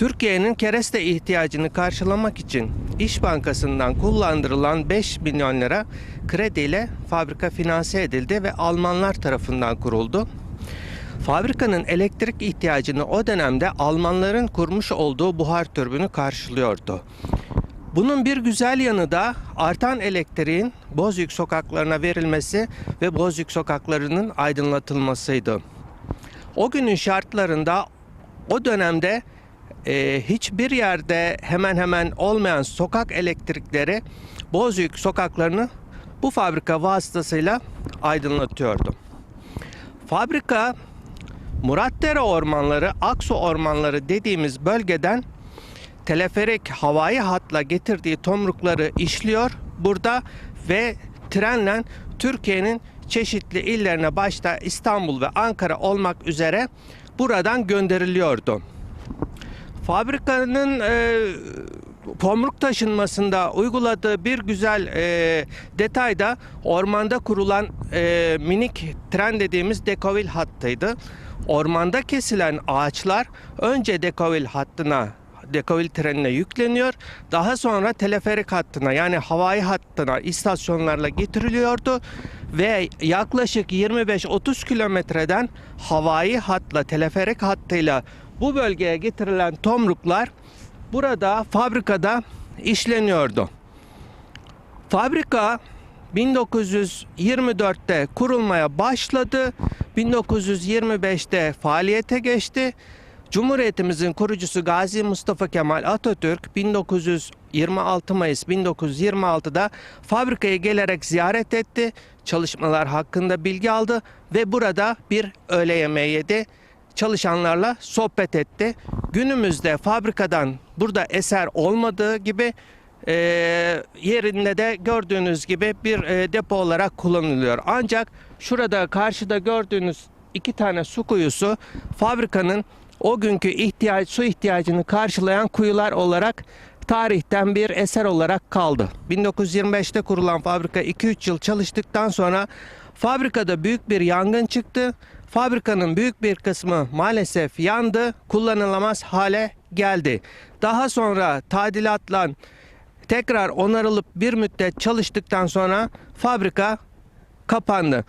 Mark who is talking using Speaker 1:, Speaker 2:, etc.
Speaker 1: Türkiye'nin kereste ihtiyacını karşılamak için İş Bankası'ndan kullandırılan 5 milyon lira krediyle fabrika finanse edildi ve Almanlar tarafından kuruldu. Fabrikanın elektrik ihtiyacını o dönemde Almanların kurmuş olduğu buhar türbünü karşılıyordu. Bunun bir güzel yanı da artan elektriğin Bozüyük sokaklarına verilmesi ve Bozüyük sokaklarının aydınlatılmasıydı. O günün şartlarında o dönemde e, hiçbir yerde hemen hemen olmayan sokak elektrikleri Bozüyük sokaklarını bu fabrika vasıtasıyla aydınlatıyordu. Fabrika Muratdere ormanları, Aksu ormanları dediğimiz bölgeden teleferik havai hatla getirdiği tomrukları işliyor burada ve trenle Türkiye'nin çeşitli illerine başta İstanbul ve Ankara olmak üzere buradan gönderiliyordu. Fabrikanın e, tomruk taşınmasında uyguladığı bir güzel e, detay da ormanda kurulan e, minik tren dediğimiz dekovil hattıydı. Ormanda kesilen ağaçlar önce dekovil hattına dekovil trenine yükleniyor. Daha sonra teleferik hattına yani havai hattına istasyonlarla getiriliyordu ve yaklaşık 25-30 kilometreden havai hatla teleferik hattıyla bu bölgeye getirilen tomruklar burada fabrikada işleniyordu. Fabrika 1924'te kurulmaya başladı. 1925'te faaliyete geçti. Cumhuriyetimizin kurucusu Gazi Mustafa Kemal Atatürk 1926 Mayıs 1926'da fabrikaya gelerek ziyaret etti. Çalışmalar hakkında bilgi aldı ve burada bir öğle yemeği yedi. Çalışanlarla sohbet etti. Günümüzde fabrikadan burada eser olmadığı gibi e, yerinde de gördüğünüz gibi bir e, depo olarak kullanılıyor. Ancak şurada karşıda gördüğünüz iki tane su kuyusu fabrikanın o günkü ihtiyaç su ihtiyacını karşılayan kuyular olarak tarihten bir eser olarak kaldı. 1925'te kurulan fabrika 2-3 yıl çalıştıktan sonra fabrikada büyük bir yangın çıktı. Fabrikanın büyük bir kısmı maalesef yandı, kullanılamaz hale geldi. Daha sonra tadilatla tekrar onarılıp bir müddet çalıştıktan sonra fabrika kapandı.